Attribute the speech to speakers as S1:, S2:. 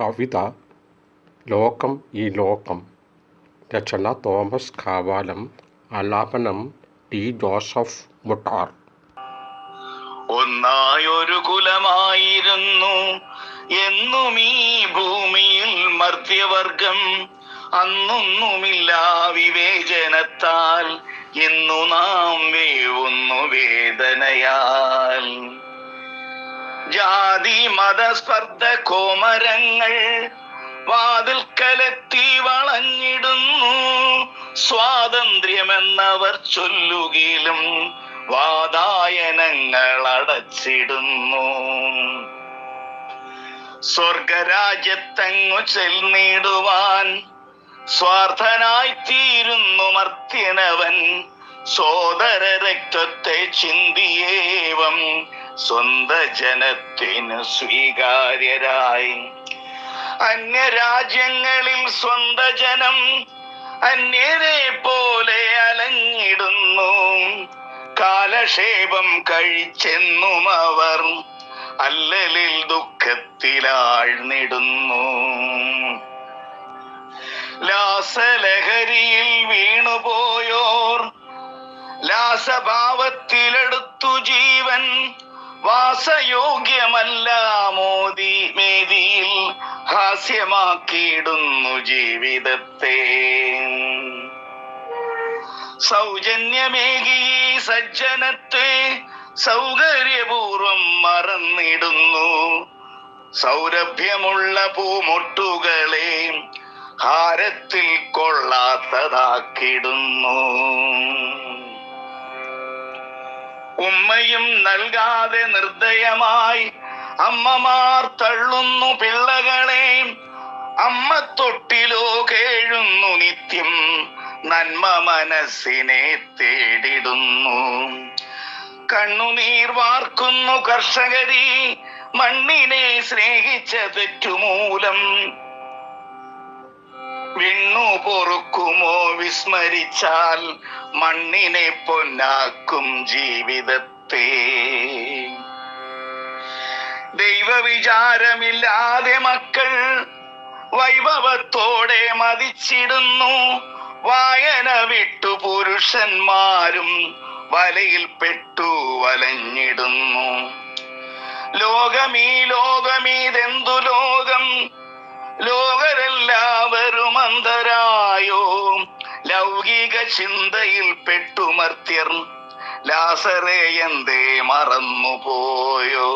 S1: കവിത ലോകം ഈ ലോകം രചന തോമസ് കാവാലം ആലാപനം ടി ജോസഫ് മുട്ടാർ.
S2: ഒന്നായൊരു കുലമായിരുന്നു എന്നും ഈ ഭൂമിയിൽ മർത്യവർഗം അന്നൊന്നുമില്ല വിവേചനത്താൽ ഇന്നു നാം വേവുന്നു വേദനയാൽ. ജാതി മതസ്പർദ്ധ കോമരങ്ങൾ വാതിൽക്കലെത്തി വളഞ്ഞിടുന്നു. സ്വാതന്ത്ര്യമെന്നവർ ചൊല്ലുകിലും വാതായനങ്ങൾ അടച്ചിടുന്നു. സ്വർഗരാജ്യത്തങ്ങു ചെന്നിടുവാൻ സ്വാർത്ഥനായി തീരുന്നു മർത്യനവൻ. സോദര രക്തത്തെ ചിന്തിയേവം സ്വന്ത ജനത്തിന് സ്വീകാര്യരായി. അന്യരാജ്യങ്ങളിൽ സ്വന്ത ജനം അന്യരെ പോലെ അലഞ്ഞിടുന്നു. കാലക്ഷേപം കഴിച്ചെന്നും അവർ അല്ലലിൽ ദുഃഖത്തിലാഴ്ന്നിടുന്നു. ലാസലഹരിയിൽ വീണുപോയോർ ലാസഭാവത്തിലെടുത്തു ജീവൻ വാസയോഗ്യമല്ല മോദി മേദിയിൽ ഹാസ്യമാക്കിയിടുന്നു ജീവിതത്തെ. സൗജന്യമേകി സജ്ജനത്തെ സൗകര്യപൂർവം മറന്നിടുന്നു. സൗരഭ്യമുള്ള പൂമൊട്ടുകളെ ഹാരത്തിൽ കൊള്ളാത്തതാക്കിടുന്നു ഉമ്മയും നൽകാതെ നിർദ്ദയമായി അമ്മമാർ തള്ളുന്നു പിള്ളകളെ. അമ്മ തൊട്ടിലോ കേഴുന്നു നിത്യം നന്മ മനസ്സിനെ തേടിടുന്നു. കണ്ണുനീർ വാർക്കുന്നു കർഷകരി മണ്ണിനെ സ്നേഹിച്ച തെറ്റുമൂലം. വിണ്ണു പൊറുക്കുമോ വിസ്മരിച്ചാൽ മണ്ണിനെ പൊന്നാക്കും ജീവിതത്തെ. ദൈവവിചാരമില്ലാതെ മക്കൾ വൈഭവത്തോടെ മതിച്ചിടുന്നു. വായന വിട്ടു പുരുഷന്മാരും വലയിൽ പെട്ടു വലഞ്ഞിടുന്നു. ലോകമീ ലോകമീതെന്തു ലോകം? അന്ധരായോ ലൗകിക ചിന്തയിൽ പെട്ടുമർത്യർ ലാസറെ എന്തേ മറന്നുപോയോ?